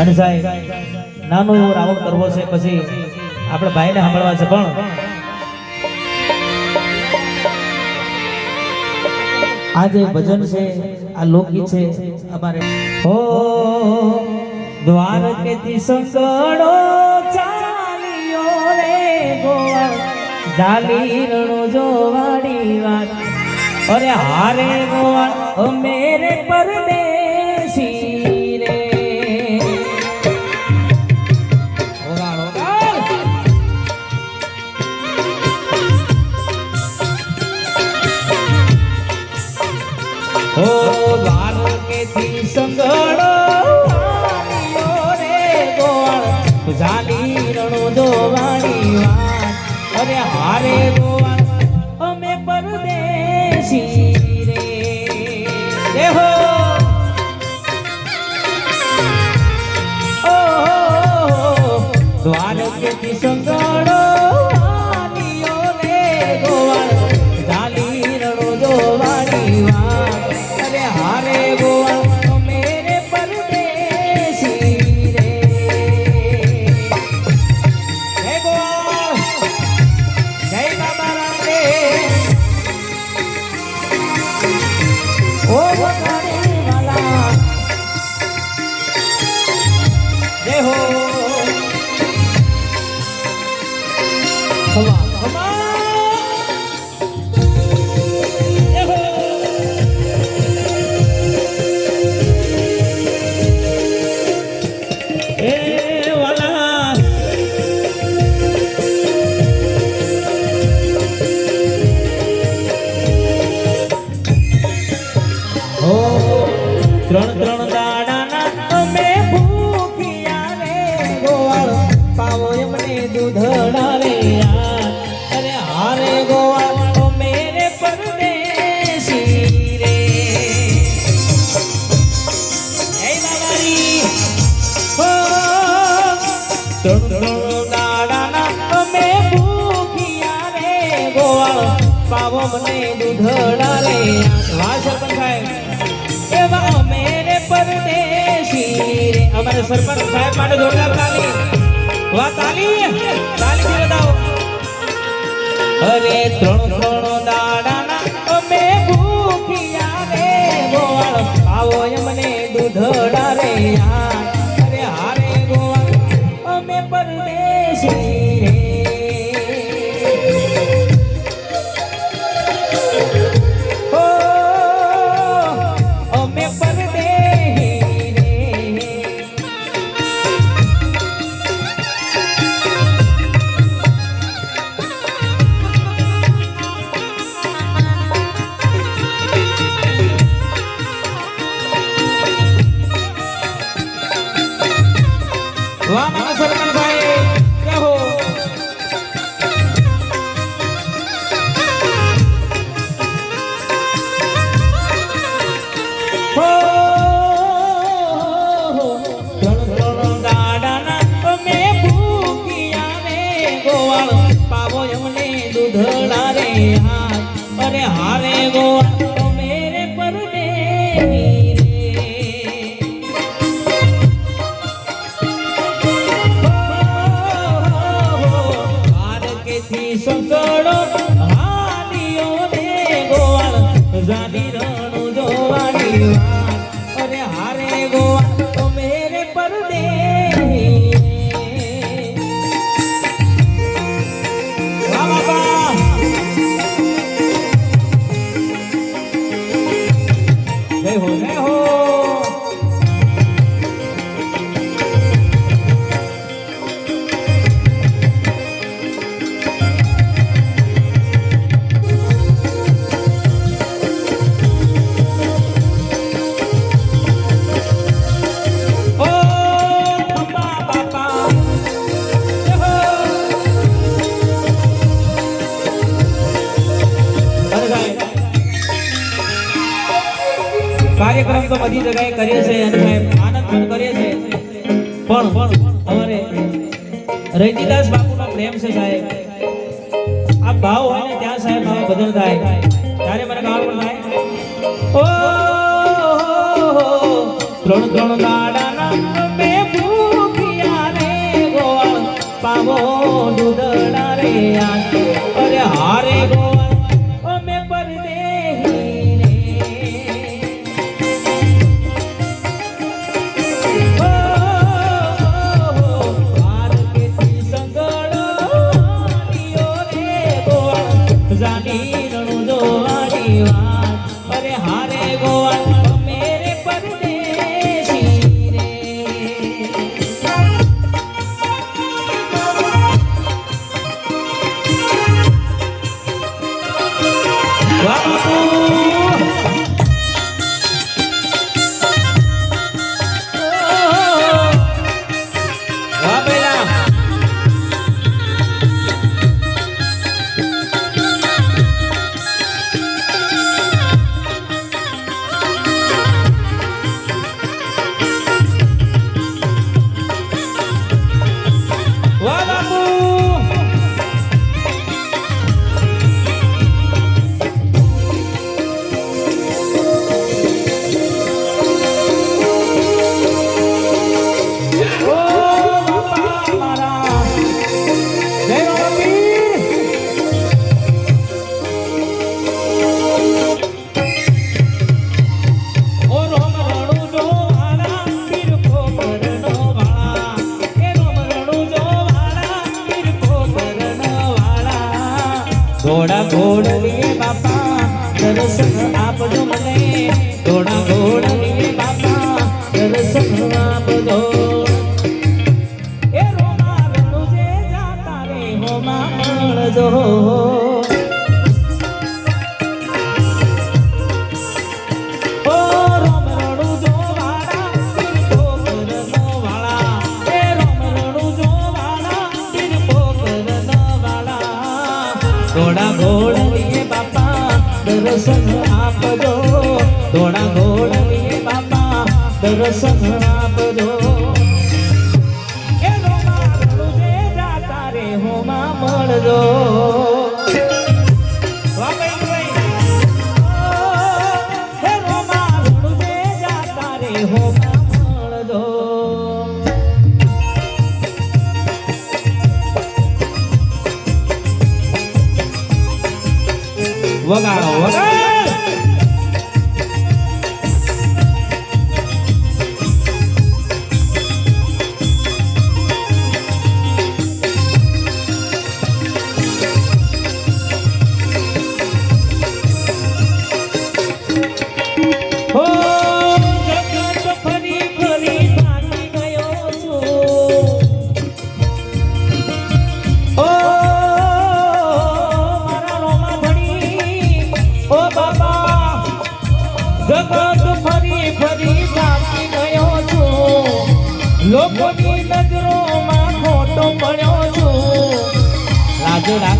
અને સાહેબ નાનો એવો રાઉન્ડ કરવો છે, પછી આપણે ભાઈને સાંભળવા છે, પણ આ જે ભજન છે, આ લોકગીત છે, અમારે હો દ્વારકેથી સંગડો ચાલ્યો રે ગોવા જાલી રણો જોવાડી વાત. અરે હારે ગોવા મેરે પરદેશી. જાલી રણો જોવાણી વાત અરે ગોવાળ અમે પરદેશી રે દેહો દ્વારકેથી જાલી રણો જોવાણી વાત અરે હારે ગોવાળ એમને દૂધડા રે યાર અરે હારે ગોવાળ અમે રે પરદેશી રે જય બાબારી હો ત્રણ ત્રણ દાડાના અમે ભૂખ્યા રે ગોવાળ પાવો મને દૂધડા રે વાહ સરપંચ સાહેબ એવા અમે રે પરદેશી રે અમારે સરપંચ સાહેબ માટે જોરદાર તાલી વાહ તાલી તાલી બતાવો અરે ત્રણ ત્રણ દાડાના you કાર્યક્રમ તો બધી જગ્યાએ કરીએ છીએ અને આનંદ પણ કરીએ છીએ. પણ પણ અમારે રજનીદાસ બાપુનો પ્રેમ છે સાહેબ. આ ભાવ હોય ને ત્યાં સાહેબ ભાવ બદલ થાય. ત્યારે મને ગાવાનું થાય. ઓ ત્રણ ત્રણ ગાડા મે ભૂખ્યા રે ગોળ પાવો દૂધડા રે અરે હારે ગો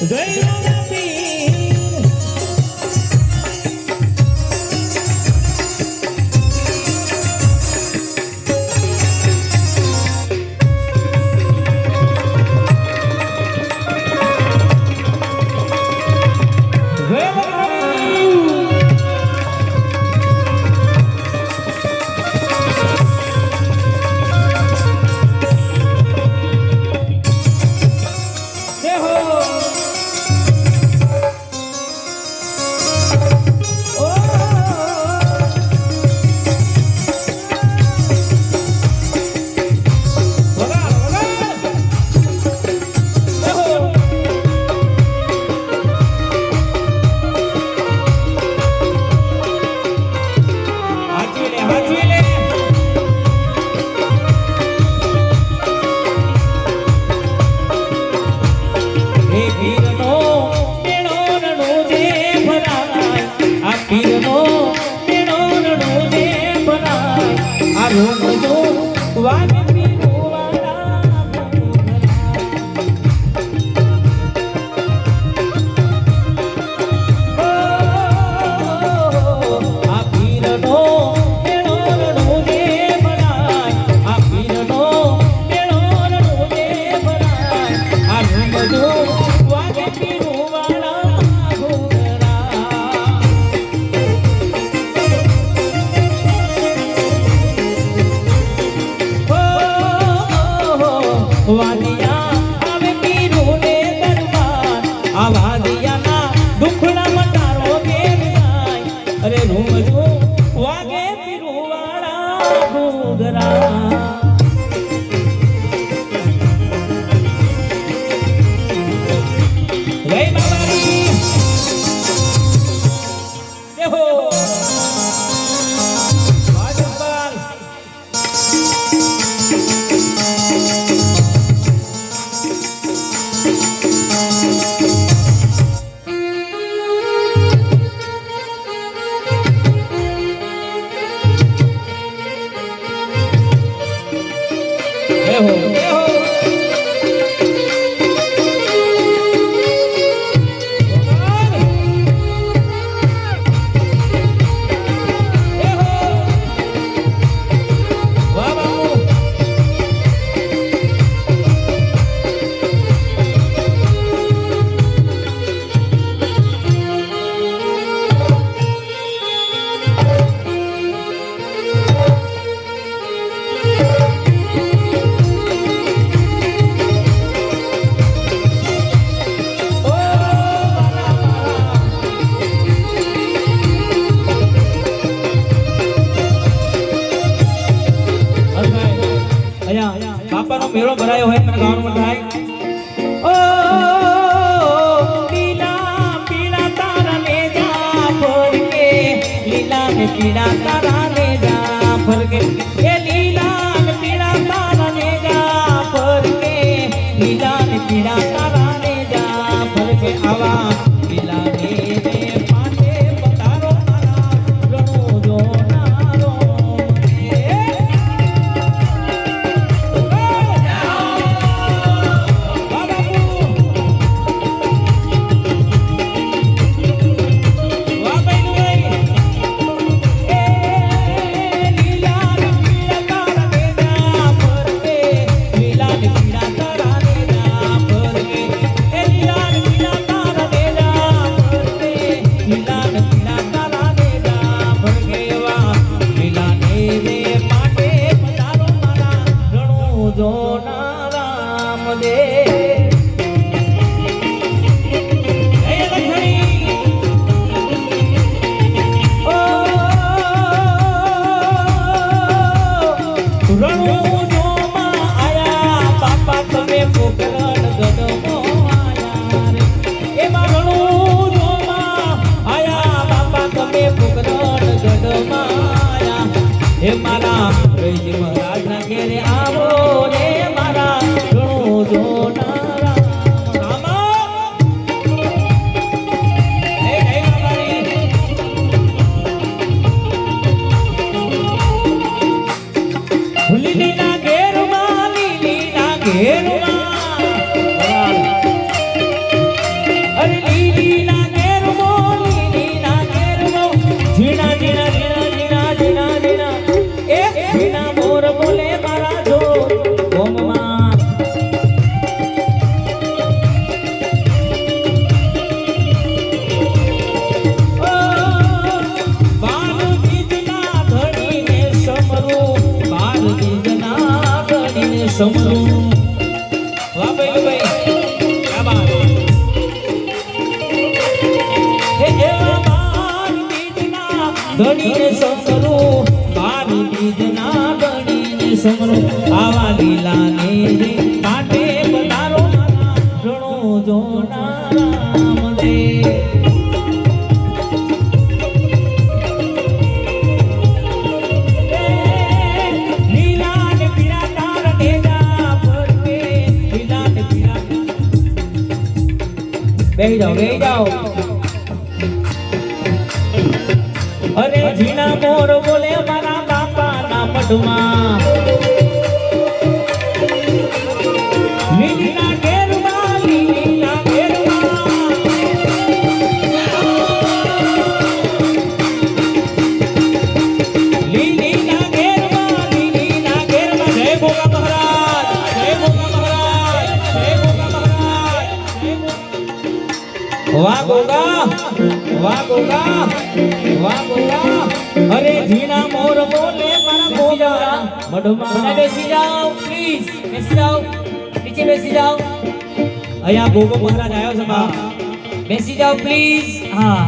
They বানিয়া બેહી જાઓ બેહી જાઓ. અરે જીના મોર બોલે મારા બાપા ના મઢમાં ગોગા વાહ ગોગા વાહ ગોગા અરે જીના મોર બોલે મારા ગોગા મઢમાં બેસી જાઓ પ્લીઝ બેસી જાઓ નીચે બેસી જાઓ અહીંયા ગોગો મહારાજ આવ્યો છે બા બેસી જાઓ પ્લીઝ હા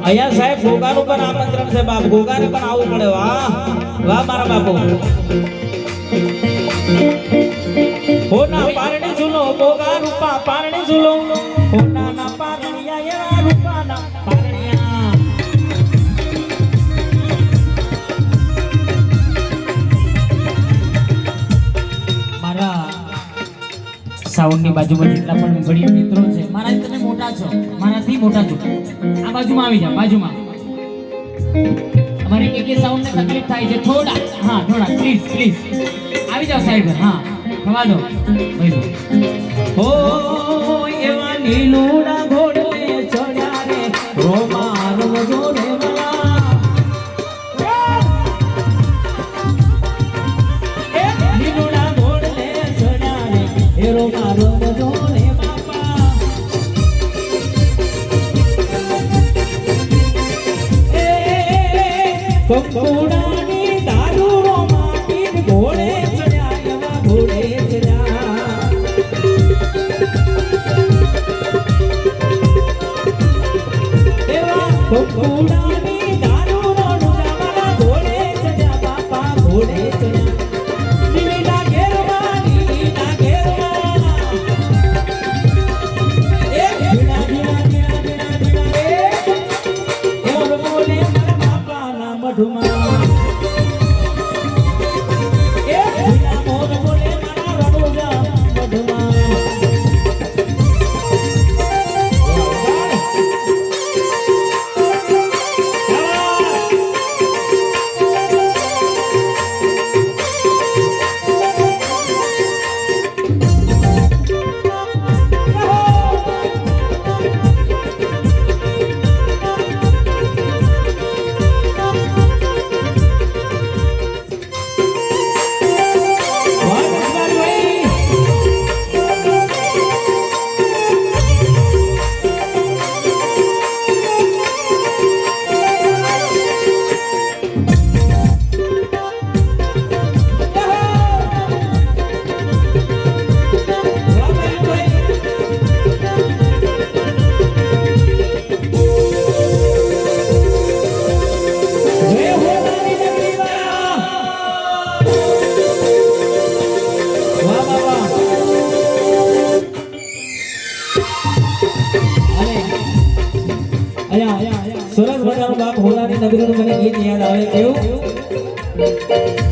અહીંયા સાહેબ ગોગાનું પણ આમંત્રણ છે બાપ ગોગાને પણ આવવું પડે વાહ વાહ મારા બાપુ હોના પારણે ઝૂલો ગોગા રૂપા પારણે ઝૂલો પારણિયા એવા મારા સાઉન્ડની બાજુમાં જેટલા પણ ઘડી મિત્રો છે મારા તમે મોટા છો, મારાથી મોટા છો. આ બાજુમાં આવી જાઓ, બાજુમાં. અમારે કે સાઉન્ડને તકલીફ થાય છે. થોડા, હા, થોડા પ્લીઝ પ્લીઝ આવી જાઓ સાહેબ, હા. થવા દો. હો એવા નીલુડા ઘોડલે ચડ્યા રે. રોમાન વજો રે. મારો બધો નથી મને ગીત યાદ આવે કેવું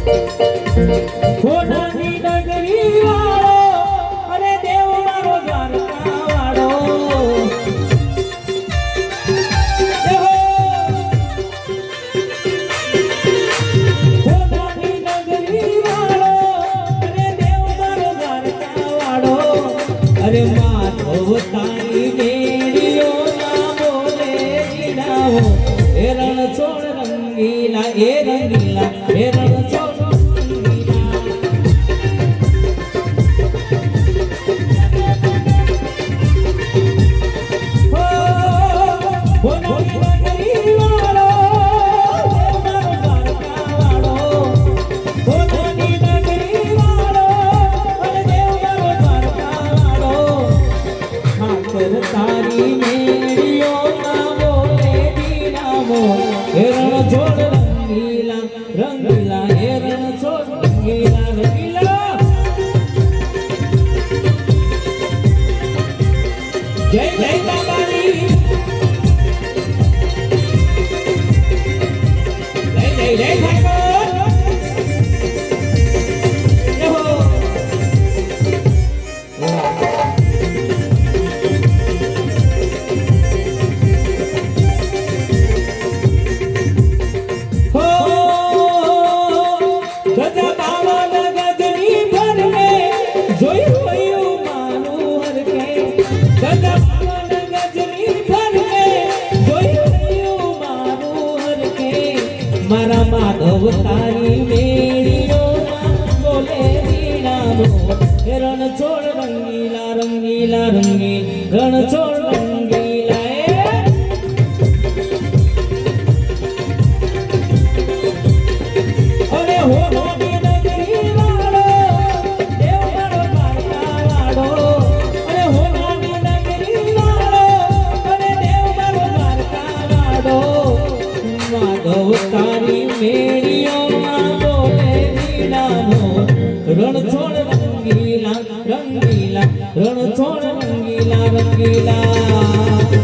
રણ છોડ રંગીલા રંગીલા રણ છોડ રંગીલા રંગીલા.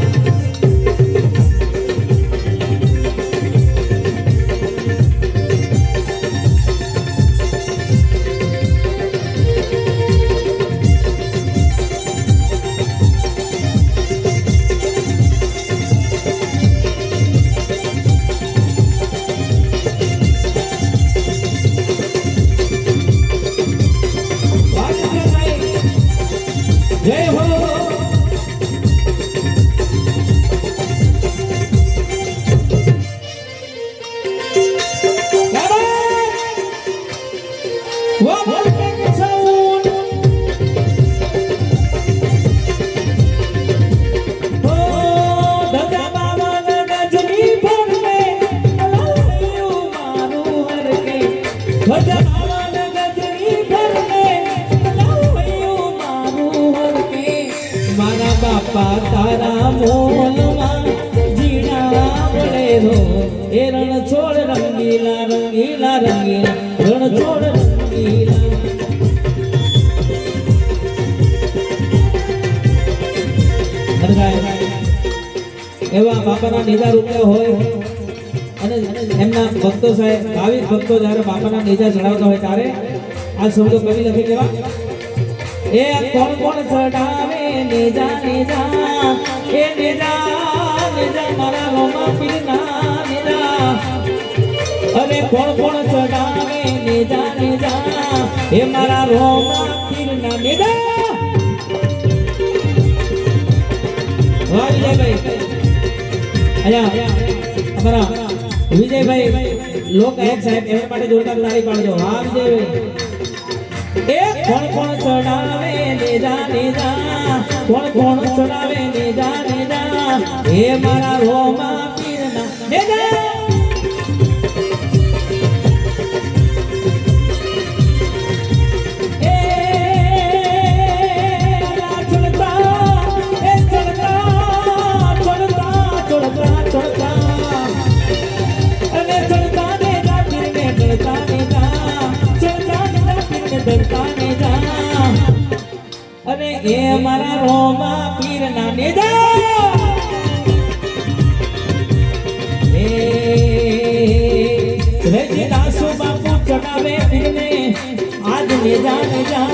બાપા તારા મોલમાં જીણા પડેલો એ રણ રંગીલા રંગીલા રંગીલા રણ છોડ એવા બાપાના નીજા રૂપિયા હોય. એમના ભક્તો સાહેબ ભાવિક ભક્તો જ્યારે બાપાના નીજા ચડાવતા હોય ત્યારે આ શબ્દો કવિ લખી કેવા? એ કોણ કોણ ચડાવે નેજા નેજા? એ નેજા નેજા મારા રોમા પીના નેજા. અરે કોણ કોણ ચડાવે નેજા નેજા? એ મારા રોમા પીના નેજા. વાહ ભાઈ. અહીંયા, અમારા વિજયભાઈ, લોક ગાયક સાહેબ એમના માટે જોરદાર તાળી પાડજો. હા, વિજયભાઈ. એ કોણ કોણ ચડાવે નેજા નેજા કોણ કોણ ચડાવે નેજા નેજા એ મારા રોમા પીરના. નેજા એ એ મારા રોમા પીર ના નેજા એ રેજી દાસુ બાપુ ચડાવે પીરને આજ નેજા નેજા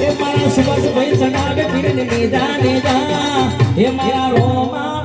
એ મારા સુભાષ ભાઈ ચડાવે પીરને નેજા ને જા. એ મારા રોમા